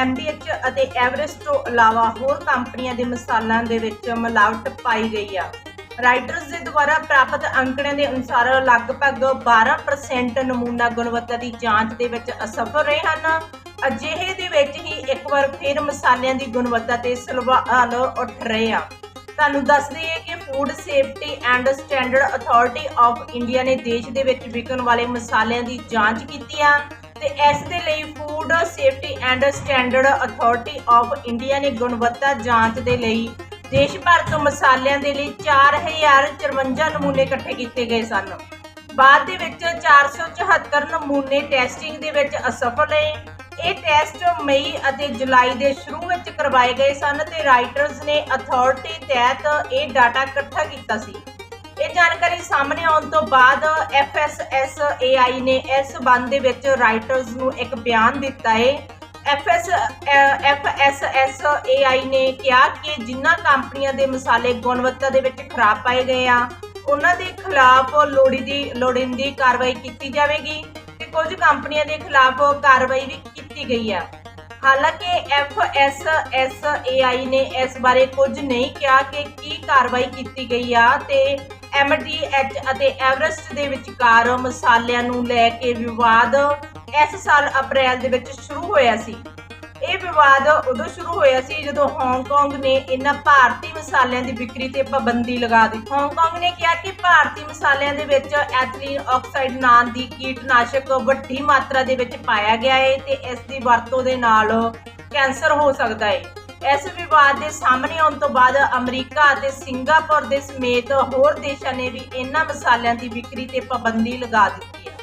MDH ਅਤੇ Everest ਤੋਂ ਇਲਾਵਾ ਹੋਰ ਕੰਪਨੀਆਂ ਦੇ ਮਸਾਲਿਆਂ ਦੇ ਵਿੱਚ ਮਿਲਾਵਟ ਪਾਈ ਗਈ ਆ। ਰਾਈਟਰਸ ਦੇ ਦੁਆਰਾ ਪ੍ਰਾਪਤ ਅੰਕੜਿਆਂ ਦੇ ਅਨੁਸਾਰ ਲਗਭਗ 12% ਨਮੂਨਾ ਗੁਣਵੱਤਾ ਦੀ ਜਾਂਚ ਦੇ ਵਿੱਚ ਅਸਫਲ ਰਹੇ ਹਨ। ਅਜਿਹੇ ਦੇ ਵਿੱਚ ਹੀ ਇੱਕ ਵਾਰ ਫਿਰ ਮਸਾਲਿਆਂ ਦੀ ਗੁਣਵੱਤਾ ਤੇ ਸਵਾਲ ਉੱਠ ਰਹੇ ਆ। ਤੁਹਾਨੂੰ ਦੱਸ ਦਈਏ ਕਿ food safety and standard authority of India ਨੇ ਦੇਸ਼ ਦੇ ਵਿੱਚ ਵਿਕਣ ਵਾਲੇ ਮਸਾਲਿਆਂ ਦੀ ਜਾਂਚ ਕੀਤੀ ਆ। ਤੇ ਇਸ ਦੇ ਲਈ food safety and standard authority of India ਨੇ ਗੁਣਵੱਤਾ ਜਾਂਚ ਦੇ ਲਈ ਦੇਸ਼ ਭਰ ਤੋਂ ਮਸਾਲਿਆਂ ਦੇ ਲਈ 4054 ਨਮੂਨੇ ਇਕੱਠੇ ਕੀਤੇ ਗਏ ਸਨ। ਬਾਅਦ ਦੇ ਵਿੱਚ 474 ਨਮੂਨੇ ਟੈਸਟਿੰਗ ਦੇ ਵਿੱਚ ਅਸਫਲ ਰਹੇ। ਇਹ ਟੈਸਟ ਮਈ ਅਤੇ ਜੁਲਾਈ ਦੇ ਸ਼ੁਰੂ ਵਿੱਚ ਕਰਵਾਏ ਗਏ ਸਨ ਤੇ ਰਾਈਟਰਸ ਨੇ ਅਥਾਰਟੀ ਤਹਿਤ ਇਹ ਡਾਟਾ ਇਕੱਠਾ ਕੀਤਾ ਸੀ। ਇਹ ਜਾਣਕਾਰੀ ਸਾਹਮਣੇ ਆਉਣ ਤੋਂ ਬਾਅਦ FSSAI ਨੇ ਇਸ ਸਬੰਧ ਦੇ ਵਿੱਚ ਰਾਈਟਰਸ ਨੂੰ ਇੱਕ ਬਿਆਨ ਦਿੱਤਾ ਹੈ। FS FSSAI ਨੇ ਕਿਹਾ ਕਿ ਜਿਨ੍ਹਾਂ ਕੰਪਨੀਆਂ ਦੇ ਮਸਾਲੇ ਗੁਣਵੱਤਾ ਦੇ ਵਿੱਚ ਖਰਾਬ ਪਾਏ ਗਏ ਆ, ਉਹਨਾਂ ਦੇ ਖਿਲਾਫ ਲੋੜੀਂਦੀ ਲੋੜੀਂਦੀ ਕਾਰਵਾਈ ਕੀਤੀ ਜਾਵੇਗੀ ਤੇ ਕੁਝ ਕੰਪਨੀਆਂ ਦੇ ਖਿਲਾਫ ਕਾਰਵਾਈ ਵੀ ਕੀਤੀ ਗਈ ਆ। ਹਾਲਾਂਕਿ FSSAI ਨੇ ਇਸ ਬਾਰੇ ਕੁਝ ਨਹੀਂ ਕਿਹਾ ਕਿ ਕੀ ਕਾਰਵਾਈ ਕੀਤੀ ਗਈ ਆ ਤੇ MDH ਅਤੇ ਐਵਰੈਸਟ ਦੇ ਵਿਚਕਾਰ ਮਸਾਲਿਆਂ ਨੂੰ ਲੈ ਕੇ ਵਿਵਾਦ ਇਸ ਸਾਲ ਅਪ੍ਰੈਲ ਦੇ ਵਿੱਚ ਸ਼ੁਰੂ ਹੋਇਆ ਸੀ। ਇਹ ਵਿਵਾਦ ਉਦੋਂ ਸ਼ੁਰੂ ਹੋਇਆ ਸੀ ਜਦੋਂ ਹਾਂਗਕਾਂਗ ਨੇ ਇਹਨਾਂ ਭਾਰਤੀ ਮਸਾਲਿਆਂ ਦੀ ਵਿਕਰੀ ਤੇ ਪਾਬੰਦੀ ਲਗਾ ਦਿੱਤੀ। ਹਾਂਗਕਾਂਗ ਨੇ ਕਿਹਾ ਕਿ ਭਾਰਤੀ ਮਸਾਲਿਆਂ ਦੇ ਵਿੱਚ ਐਥਲੀਨ ਆਕਸਾਈਡ ਨਾਂ ਦੀ ਕੀਟਨਾਸ਼ਕ ਵੱਡੀ ਮਾਤਰਾ ਦੇ ਵਿੱਚ ਪਾਇਆ ਗਿਆ ਹੈ ਤੇ ਇਸ ਦੀ ਵਰਤੋਂ ਦੇ ਨਾਲ ਕੈਂਸਰ ਹੋ ਸਕਦਾ ਹੈ ਇਸ ਵਿਵਾਦ ਦੇ ਸਾਹਮਣੇ ਆਉਣ ਤੋਂ ਬਾਅਦ ਅਮਰੀਕਾ ਅਤੇ ਸਿੰਗਾਪੁਰ ਦੇ ਸਮੇਤ ਹੋਰ ਦੇਸ਼ਾਂ ਨੇ ਵੀ ਇਹਨਾਂ ਮਸਾਲਿਆਂ ਦੀ ਵਿਕਰੀ ਤੇ ਪਾਬੰਦੀ ਲਗਾ ਦਿੱਤੀ ਹੈ।